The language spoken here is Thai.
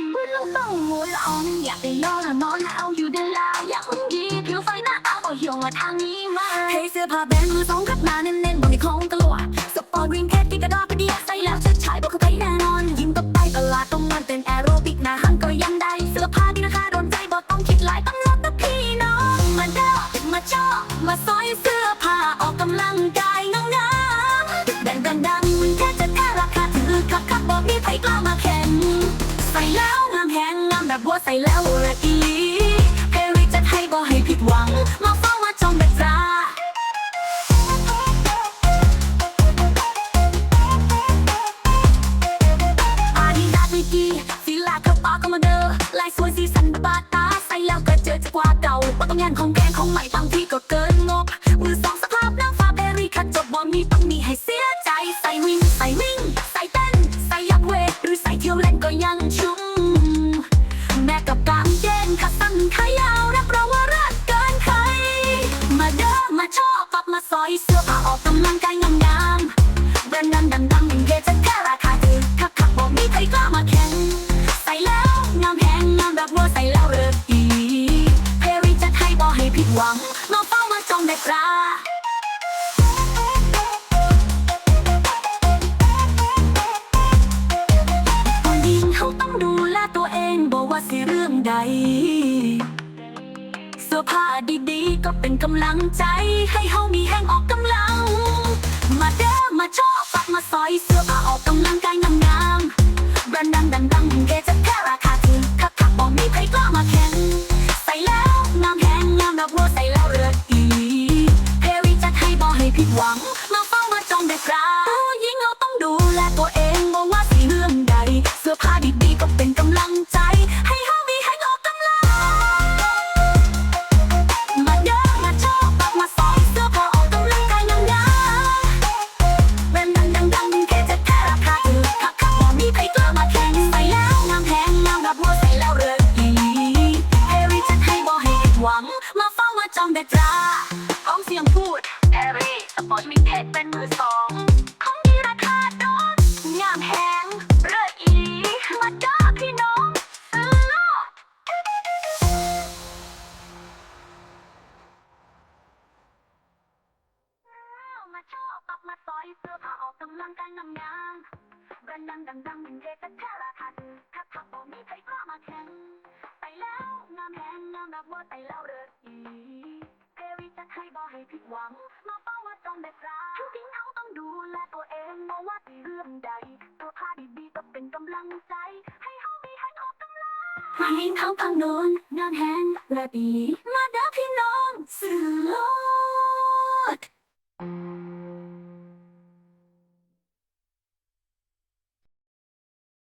ชีวิตเราต้องมัวละออนอยากได้นอนละนอนเอาอยู่ได้แล้วอยากหุ่นดีผิวไฟหน้าตาก็โยงมาทางนี้มาให้เสื้อผ้าแบรนด์มือสองขับมาเน้นๆบนในของตลอดสปอร์ตรีนแคทที่กระดาษกระเดียใส่แล้วชัดชายบอกเขาไปแน่นอน ยิ้มก็ไปตลาดต้องมันเป็นแอโรบิกหน้าห้างก็ยังได้เสื้อผ้าที่ราคาโดนใจบอกต้องคิดหลายต้องลดแต่พี่น้องมาเด้อมาชอบมาซอยเสื้อผ้าออกกำลังกายงามๆดังดังดังมันแค่จะแค่ราคาถือคักคักบอกมีใครกล้ามาแข่ง ใส่แล้วงามแหงงามแบบบัวใส่แล้วระอี แบบว่าใส่แล้วเริกอีเพริจะให้บอให้ผิดหวังมาเฝ้ามาจองได้ปลาผู้หญิงเขาต้องดูแลตัวเองบอกว่าสิเรื่องใดเสื้อผ้าดีๆ ก็เป็นกำลังใจ ให้เฮามีแห้งออกกำลัง มาเด้อมาชอบปักมาซอยเสื้อผ้าออกกำลัง มาแข่งใส่แล้วงามแหงงามแบบวัวใส่แล้วเรืออีเพริจัดให้บอให้ผิดหวัง มาเฝ้ามาจองเด็กรา ได้จ้าพร้อมเสียงพูดแฮร์รี่สปอร์ตมินเทสเป็นมือสองของดีราคาโดนงามแหงเรืออีมาด้อพี่น้องซื้อโลดมาชอบปักมาซอยเสื้อผ้าออกกำลังกายงามๆแบรนด์ดังดังดังเป็นเทแต่แค่ราคาถูกถ้าขับบอกมีใครกล้ามาแข่งไปแล้วงามแหงงามแบบว่าไปแล้วเลิศอี หวังมาเป้าว่าจองได้ปลาทุกทิ้งเขาต้องดูแลตัวเองมาว่าเรื่องใด ตัวผาดีๆก็เป็นกำลังใจ ให้เขามีให้ออกกำลังมาเห็นเขาพังโน้นงานแหงและดีมาเด้อพี่น้องสื่อโลก